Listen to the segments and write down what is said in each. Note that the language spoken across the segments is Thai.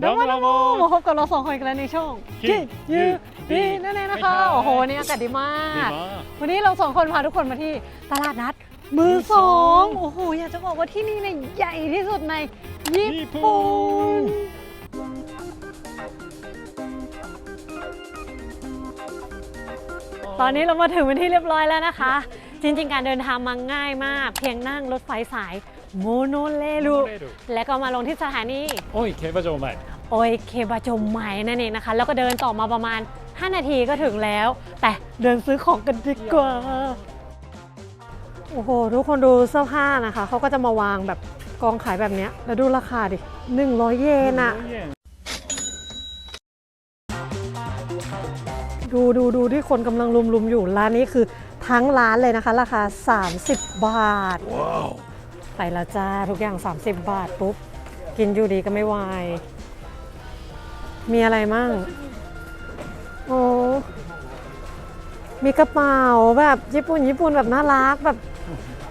ดมาลาโมพบกับเราสองคนกันในช่องคิดยืดดีนั่นเองนะคะ โอ้โหนี่อากาศดีมาก วันนี้เราสองคนพาทุกคนมาที่ตลาดนัด มือสองโอ้โหอยากจะบอกว่าที่นี่ในใหญ่ที่สุดในญี่ปุ่นตอนนี้เรามาถึงเป็นที่เรียบร้อยแล้วนะคะ จริง ๆ การเดินทางมาง่ายมาก เพียงนั่งรถไฟสาย โมโนเลรุและก็มาลงที่สถานีโอ้ยเคบะโจใหม่โอยเคบาจมไหมนั่นเองนะคะ แล้วก็เดินต่อมาประมาณ 5 นาทีก็ถึงแล้ว แต่เดินซื้อของกันดีกว่า โอ้โห ทุกคนดูเสื้อผ้านะคะ เขาก็จะมาวางแบบกองขายแบบเนี้ยแล้วดูราคาดิ 100 เยนอะดูดูดูที่คนกำลังรุมๆอยู่ร้านนี้คือทั้งร้านเลยนะคะ ราคา 30 บาท ว้าว ไปแล้วจ้า ทุกอย่าง 30 บาทปุ๊บ กินอยู่ดีก็ไม่วาย มีอะไรมั่ง โอ้ มีกระเป๋าแบบญี่ปุ่นญี่ปุ่นแบบน่ารักแบบ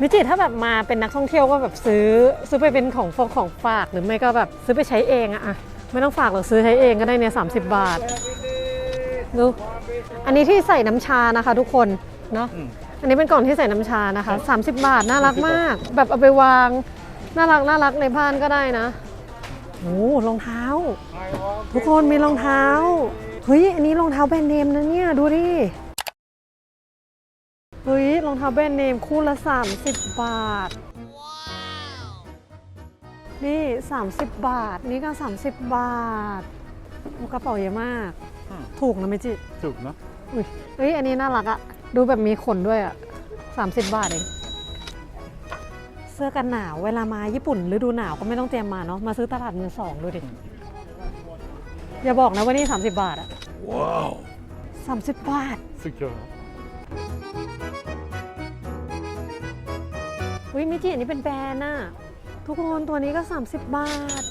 มิจิถ้าแบบมาเป็นนักท่องเที่ยวก็แบบซื้อซื้อไปเป็นของฟงของฝากหรือไม่ก็แบบซื้อไปใช้เองอะอะไม่ต้องฝากหรอกซื้อใช้เองก็ได้เนี่ยสาบาทดูอันนี้ที่ใส่น้ำชานะคะทุกคนเนาะ อืมอันนี้เป็นกล่องที่ใส่น้ำชานะคะ 30 บาทน่ารักมาก แบบเอาไปวางน่ารักน่ารักในบ้านก็ได้นะโอ้รองเท้า ทุกคนมีรองเท้าเฮ้ยอันนี้รองเท้าแบรนด์เนมนะเนี่ยดูดิเฮ้ยรองเท้าแบรนด์เนมคู่ละ 30 บาทนี่ 30 บาท นี่ก็ 30 บาทโอ้กระเป๋าเยอะมากอืมถูกนะเมจิ ถูกเนอะอุ้ยเฮ้ย อันนี้น่ารักอะ ดูแบบมีขนด้วยอะ30 บาทเอง เสื้อกันหนาวเวลามาญี่ปุ่นฤดูหนาวก็ไม่ต้องเตรียมมาเนาะ มาซื้อตลาดมือสองดูดิ อย่าบอกนะว่านี่ 30 บาทอะว้าว30 บาท สุดยอดอุ้ยมิจิอันนี้เป็นแบรนด์น่ะ ทุกคนตัวนี้ก็ 30 บาท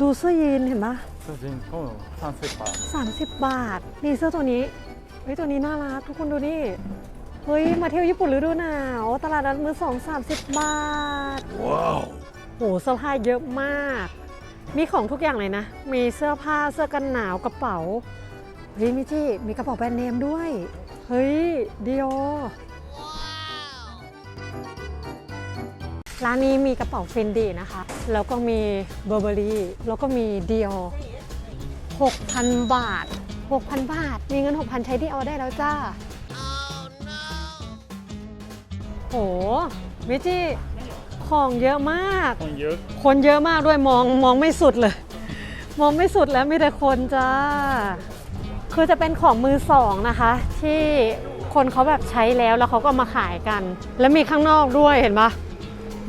ดูเสื้อยีนเห็นปะจริงๆโอ้สามสิบบาท 30 บาท นี่เสื้อตัวนี้ เฮ้ยตัวนี้น่ารักทุกคนดูนี่เฮ้ยมาเที่ยวญี่ปุ่นฤดูหนาว ตลาดนัดมือสอง30บาท ว้าวโหเสื้อผ้าเยอะมาก มีของทุกอย่างเลยนะ มีเสื้อผ้าเสื้อกันหนาวกระเป๋าเฮ้ยมิจิมีกระเป๋าแบรนด์เนมด้วย เฮ้ยดิโอร้านนี้มีกระเป๋าฟินดีนะคะ แล้วก็มีเบอร์เบอรี่แล้วก็มีดิโอ6,000 บาท 6,000 บาท มีเงิน 6,000 ใช้ดิโอได้แล้วจ้า โหมิจิของเยอะมาก คนเยอะคนเยอะมากด้วยมองมองไม่สุดเลย มองไม่สุดแล้วมีแต่คนจ้า คือจะเป็นของมือสองนะคะ ที่คนเขาแบบใช้แล้วแล้วเขาก็เอามาขายกัน แล้วมีข้างนอกด้วยเห็นปะ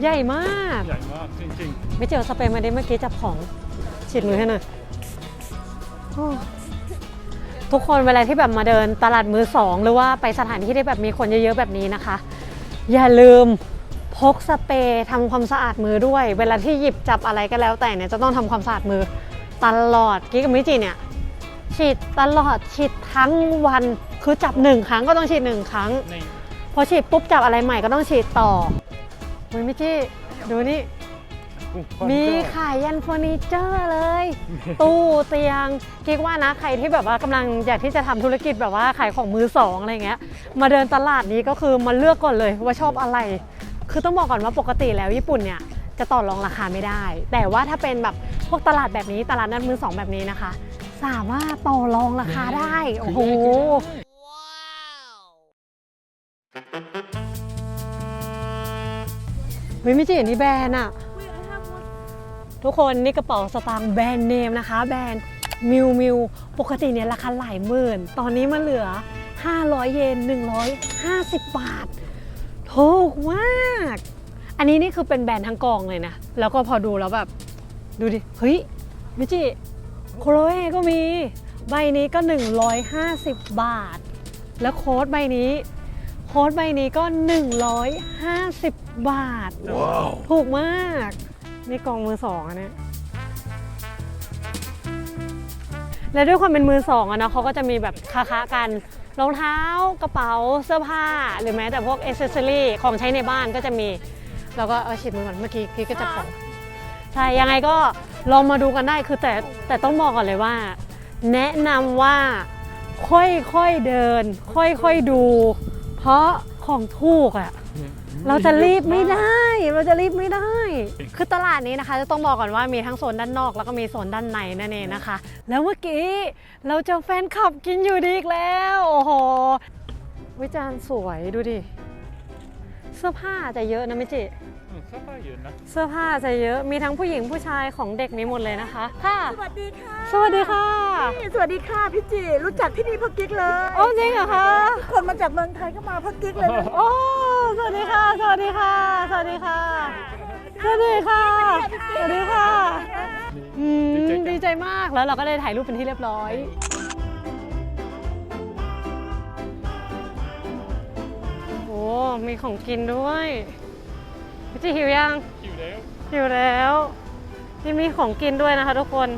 ใหญ่มากใหญ่มากจริงไม่เจอสเปรย์มาได้เมื่อกี้จับของฉีดมือให้หน่อยโอ้ ทุกคนเวลาที่แบบมาเดินตลาดมือสอง หรือว่าไปสถานที่ที่แบบมีคนเยอะๆแบบนี้นะคะ อย่าลืมพกสเปรย์ทำความสะอาดมือด้วย เวลาที่หยิบจับอะไรก็แล้วแต่เนี่ยจะต้องทำความสะอาดมือตลอดกิ๊กกับมิจิเนี่ยฉีดตลอดฉีดทั้งวันคือจับหนึ่งครั้งก็ต้องฉีดหนึ่งครั้งๆนี่พอฉีดปุ๊บจับอะไรใหม่ก็ต้องฉีดต่อเฮ้ยมิจิดูนี่อุ๊ย มีคนเยอะขายยันเฟอร์นิเจอร์เลย ตู้เตียงกิ๊กว่านะใครที่แบบว่ากำลังอยากที่จะทำธุรกิจแบบว่าขายของมือสองอะไรเงี้ย มาเดินตลาดนี้ก็คือมาเลือกก่อนเลยว่าชอบอะไร คือต้องบอกก่อนว่าปกติแล้วญี่ปุ่นเนี่ยจะต่อรองราคาไม่ได้ แต่ว่าถ้าเป็นแบบพวกตลาดแบบนี้ตลาดนัดมือสองแบบนี้นะคะ สามารถต่อรองราคาได้ โอ้โหเฮ้ยไม่จีนี่แบรนด์อะ ทุกคนนี่กระเป๋าสตางค์แบรนด์เนมนะคะ แบรนด์มิวมิวปกติเนี่ยราคาหลายหมื่น ตอนนี้มันเหลือ 500 เยน 150 บาทถูกมาก อันนี้นี่คือเป็นแบรนด์ทั้งกองเลยนะ แล้วก็พอดูแล้วแบบ ดูดิ เฮ้ยมิจิโคโรเอก็มี ใบนี้ก็ 150 บาท แล้วโค้ดใบนี้ โค้ดใบนี้ก็ 150 บาทว้าวถูกมาก นี่กองมือสองอันเนี้ยและด้วยความเป็นมือสองอะนะเขาก็จะมีแบบคาคากันรองเท้ากระเป๋าเสื้อผ้า หรือแม้แต่พวกอเซสซอรี่ของใช้ในบ้านก็จะมีแล้วก็เออฉีดมือก่อนเมื่อกี้กี้ก็จะของใช่ยังไงก็ลองมาดูกันได้คือแต่แต่ต้องบอกก่อนเลยว่า แนะนำว่าค่อยๆเดิน ค่อยๆดู เพราะของถูกอะ่ะ เราจะรีบไม่ได้ เราจะรีบไม่ได้ คือตลาดนี้นะคะ จะต้องบอกก่อนว่ามีทั้งโซนด้านนอก แล้วก็มีโซนด้านในนั่นเองนะคะ แล้วเมื่อกี้เราเจอแฟนคลับกินอยู่ดีอีกแล้ว โอ้โห วิจารณ์สวยดูดิ เสื้อผ้าจะเยอะนะไม่จิ เสื้อผ้าเยอะนะ เสื้อผ้าจะเยอะ มีทั้งผู้หญิงผู้ชายของเด็กมีหมดเลยนะคะ ค่ะ สวัสดีค่ะสวัสดีค่ะพี่สวัสดีค่ะพี่จีรู้จักที่นี่พรากิ๊กเลยโอ้จริงเหรอคะ คนมาจากเมืองไทยก็มาพรากิ๊กเลยโอ้ สวัสดีค่ะ สวัสดีค่ะ สวัสดีค่ะ สวัสดีค่ะ สวัสดีค่ะอืมดีใจมาก แล้วเราก็ได้ถ่ายรูปเป็นที่เรียบร้อย โอ้ มีของกินด้วย พี่จีหิวยังหิวแล้วหิวแล้วนี่มีของกินด้วยนะคะทุกคน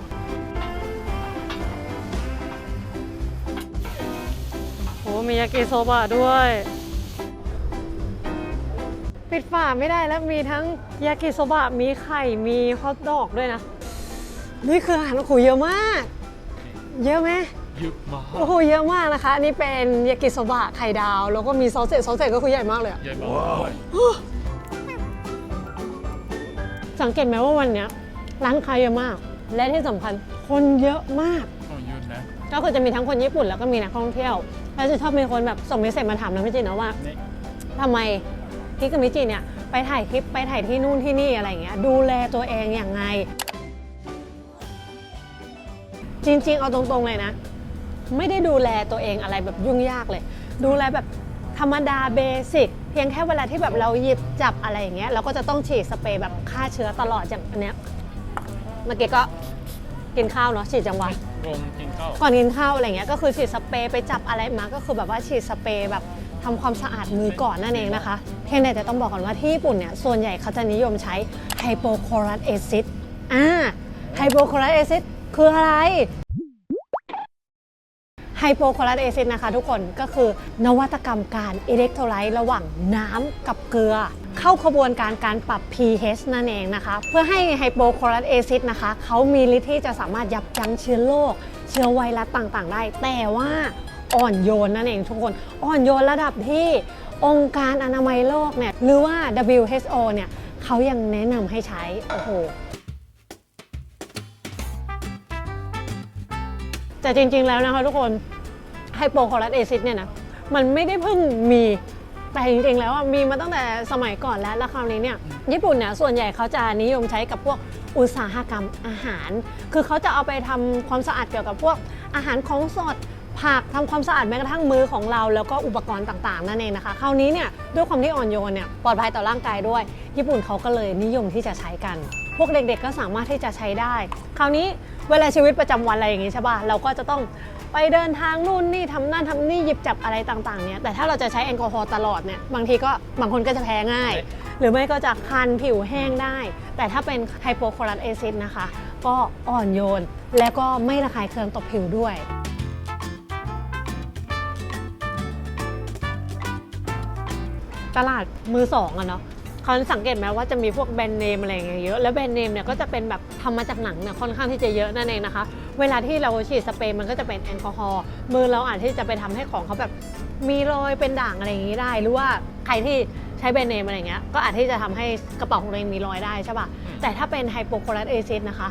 โอ้มียากิโซบะด้วย ปิดฝาไม่ได้แล้วมีทั้งยากิโซบะมีไข่มีฮอทดอกด้วยนะ นี่คืออาหารขูเยอะมาก เยอะไหมเยอะมากโอ้โหเยอะมากนะคะนี่เป็นยากิโซบะไข่ดาว แล้วก็มีซอสเสร็จซอสเสร็จก็คือใหญ่มากเลยอะใหญ่มาก สังเกตไหมว่าวันเนี้ยร้านค้าเยอะมาก และที่สำคัญคนเยอะมากก็คือจะมีทั้งคนญี่ปุ่นแล้วก็มีนักท่องเที่ยว แล้วจะชอบมีคนแบบส่งเมสเซจมาถามนะพี่จินนะว่านี่ ทำไมพี่กับมิจิเนี่ยไปถ่ายคลิปไปถ่ายที่นู่นที่นี่อะไรอย่างเงี้ยดูแลตัวเองอย่างไง จริงๆ เอาตรงๆเลยนะ ไม่ได้ดูแลตัวเองอะไรแบบยุ่งยากเลย ดูแลแบบธรรมดาเบสิก พียงแค่เวลาที่แบบเราหยิบจับอะไรอย่างเงี้ยเราก็จะต้องฉีดสเปรย์แบบฆ่าเชื้อตลอดอย่างอันเนี้ยเมื่อกี้ก็กินข้าวเนาะฉีดจังหวะก่อนกินข้าวอะไรเงี้ยก็คือฉีดสเปรย์ไปจับอะไรมาก็คือแบบว่าฉีดสเปรย์แบบทำความสะอาดมือก่อนนั่นเองนะคะเพียงแต่จะต้องบอกก่อนว่าที่ญี่ปุ่นเนี่ยส่วนใหญ่เขาจะนิยมใช้ไฮโปโคลอริกแอซิดอ่าไฮโปโคลอริกแอซิดคืออะไร โปโคลัสเอซิดนะคะทุกคนก็คือนวัตกรรมการอิเล็กโทรไลต์ระหว่างน้ำกับเกลือ เข้าขบวนการการปรับ pH นั่นเองนะคะ เพื่อให้ไฮโปโคลัสเอซิดนะคะเขามีฤทธิ์ที่จะสามารถยับยั้งเชื้อโรคเชื้อไวรัสต่างๆ ได้ แต่ว่าอ่อนโยนนั่นเองทุกคน อ่อนโยนระดับที่องค์การอนามัยโลกเนี่ยหรือว่า WHO เนี่ยเขายังแนะนำให้ใช้ โอ้โหแต่จริงๆแล้วนะคะทุกคน ไฮโปคลอรัสเอซิดเนี่ยนะมันไม่ได้เพิ่งมีแต่จริงๆแล้วอะมีมาตั้งแต่สมัยก่อนแล้วแล้วคราวนี้เนี่ยญี่ปุ่นเนี่ยส่วนใหญ่เขาจะนิยมใช้กับพวกอุตสาหกรรมอาหาร คือเขาจะเอาไปทำความสะอาดเกี่ยวกับพวกอาหารของสดผักทำความสะอาดแม้กระทั่งมือของเรา แล้วก็อุปกรณ์ต่างๆ นั่นเองนะคะ คราวนี้เนี่ยด้วยความที่อ่อนโยนเนี่ยปลอดภัยต่อร่างกายด้วย ญี่ปุ่นเขาก็เลยนิยมที่จะใช้กัน พวกเด็กๆก็สามารถที่จะใช้ได้ คราวนี้เวลาชีวิตประจำวันอะไรอย่างงี้ใช่ป่ะเราก็จะต้องไปเดินทางนู่นนี่ทำนั่นทำนี่หยิบจับอะไรต่างๆเนี่ยแต่ถ้าเราจะใช้แอลกอฮอล์ตลอดเนี่ยบางทีก็บางคนก็จะแพ้ง่าย หรือไม่ก็จะคันผิวแห้งได้ แต่ถ้าเป็นไฮโปคลอรัสเอซิดนะคะ ก็อ่อนโยน และก็ไม่ระคายเคืองต่อผิวด้วยตลาดมือสองอะเนาะ เขาสังเกตไหมว่าจะมีพวกแบรนด์เนมอะไรอย่างเงี้ยเยอะ แล้วแบรนด์เนมเนี่ยก็จะเป็นแบบทำมาจากหนังเนี่ยค่อนข้างที่จะเยอะนั่นเองนะคะ เวลาที่เราฉีดสเปรย์มันก็จะเป็นแอลกอฮอล์ มือเราอาจที่จะไปทำให้ของเขาแบบมีรอยเป็นด่างอะไรอย่างงี้ได้ หรือว่าใครที่ใช้แบรนด์เนมอะไรอย่างเงี้ย ก็อาจที่จะทำให้กระเป๋าของเราเองมีรอยได้ใช่ป่ะ แต่ถ้าเป็นไฮโปโคลัสเอซิดนะคะ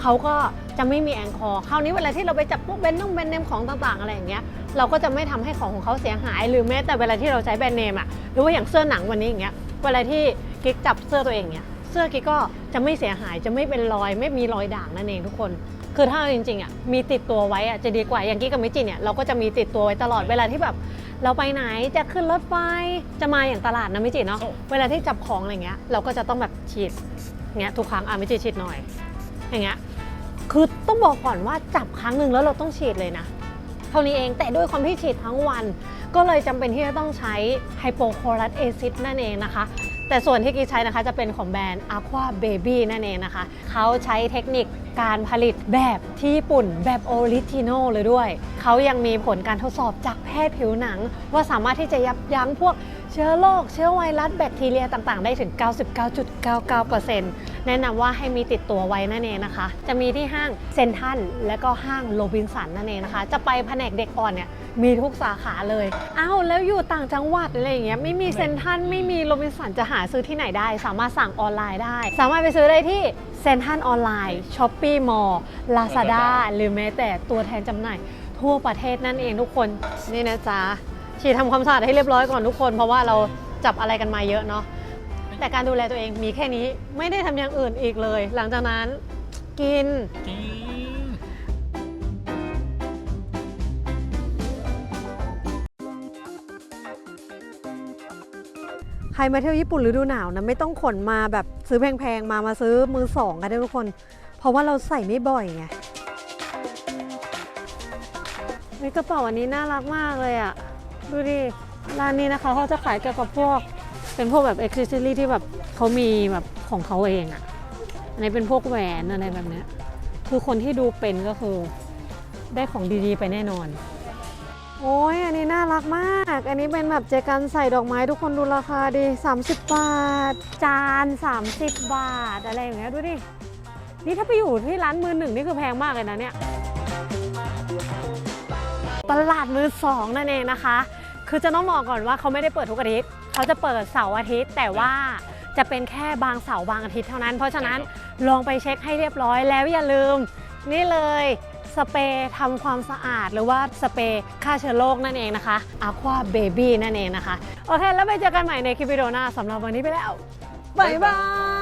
เขาก็จะไม่มีแอลกอฮอล์ คราวนี้เวลาที่เราไปจับพวกแบรนด์นุ่งแบรนด์เนมของต่างๆอะไรอย่างเงี้ย เราก็จะไม่ทำให้ของของเขาเสียหาย หรือแม้แต่เวลาที่เราใช้แบรนด์เนมอะหรือว่าอย่างเสื้อหนังวันนี้อย่างเงี้ย เวลาที่กิ๊กจับเสื้อตัวเองเนี้ยเสื้อกิ๊กก็จะไม่เสียหายจะไม่เป็นรอย ไม่มีรอยด่างนั่นเองทุกคน คือถ้าเอาจริงๆอะมีติดตัวไว้อะจะดีกว่าอย่างกิ๊กกับมิจิเนี่ยเราก็จะมีติดตัวไว้ตลอดเวลาที่แบบเราไปไหนจะขึ้นรถไฟจะมาอย่างตลาดนะมิจิเนาะเวลาที่จับของอะไรเงี้ยเราก็จะต้องแบบฉีดเงี้ยทุกครั้งอะมิจิฉีดหน่อยอย่างเงี้ยคือต้องบอกก่อนว่าจับครั้งหนึ่งแล้วเราต้องฉีดเลยนะเท่านี้เองแต่ด้วยความที่ฉีดทั้งวัน ก็เลยจำเป็นที่จะต้องใช้ไฮโปโคลัสเอซิดนั่นเองนะคะ แต่ส่วนที่กีใช้นะคะจะเป็นของแบรนด์ Aqua Baby นั่นเองนะคะ เขาใช้เทคนิคการผลิตแบบที่ญี่ปุ่นแบบออริจินอลเลยด้วย เขายังมีผลการทดสอบจากแพทย์ผิวหนัง ว่าสามารถที่จะยับยั้งพวก เชื้อโรคเชื้อไวรัสแบคทีเรียต่างๆ ได้ถึง 99.99%แแนะนำว่าให้มีติดตัวไว้นั่นเองนะคะ จะมีที่ห้างเซนทันและก็ห้างโรบินสันนั่นเองนะคะ จะไปแผนกเด็กอ่อนเนี่ยมีทุกสาขาเลยอ้าวแล้วอยู่ต่างจังหวัดอะไรอย่างเงี้ยไม่มีเซนทันไม่มีโรบินสันจะหาซื้อที่ไหนได้ สามารถสั่งออนไลน์ได้ สามารถไปซื้อได้ที่เซนทันออนไลน์ช้อปปี้มอลลาซาด้าหรือแม้แต่ตัวแทนจำหน่ายทั่วประเทศนั่นเองทุกคนนี่นะจ๊ะ ฉีดทำความสะอาดให้เรียบร้อยก่อนทุกคน เพราะว่าเราจับอะไรกันมาเยอะเนาะแต่การดูแลตัวเองมีแค่นี้ไม่ได้ทำอย่างอื่นอีกเลย หลังจากนั้นกิน金。ใครมาเที่ยวญี่ปุ่นฤดูหนาวนะไม่ต้องขนมาแบบซื้อแพงๆ มามาซื้อมือสองกันได้ทุกคน เพราะว่าเราใส่ไม่บ่อยไงเฮ้ยกระเป๋าอันนี้น่ารักมากเลยอะ ดูดิ ร้านนี้นะคะเขาจะขายเกี่ยวกับพวก เป็นพวกแบบอ็อกซิสซอรี่ที่แบบเขามีแบบของเขาเองอะอันนี้เป็นพวกแหวนอะไรแบบเนี้ยคือคนที่ดูเป็นก็คือได้ของดีๆไปแน่นอน โอ้ยอันนี้น่ารักมาก อันนี้เป็นแบบเจกันใส่ดอกไม้ทุกคนดูราคาดี 30 บาท จาน 30 บาท อะไรอย่างเงี้ยดูดิ นี่ถ้าไปอยู่ที่ร้านมือหนึ่งนี่คือแพงมากเลยนะเนี่ยตลาดมือสองนั่นเองนะคะ คือจะต้องบอกก่อนว่าเขาไม่ได้เปิดทุกอาทิตย์เขาจะเปิดเสาร์อาทิตย์ แต่ว่าจะเป็นแค่บางเสาร์บางอาทิตย์เท่านั้น เพราะฉะนั้นลองไปเช็คให้เรียบร้อยแล้วอย่าลืม นี่เลยสเปรย์ทำความสะอาดหรือว่าสเปรย์ฆ่าเชื้อโรคนั่นเองนะคะ Aqua Baby นั่นเองนะคะ โอเค แล้วไปเจอกันใหม่ในคลิปวิดีโอหน้าสำหรับวันนี้ไปแล้ว บ๊ายบาย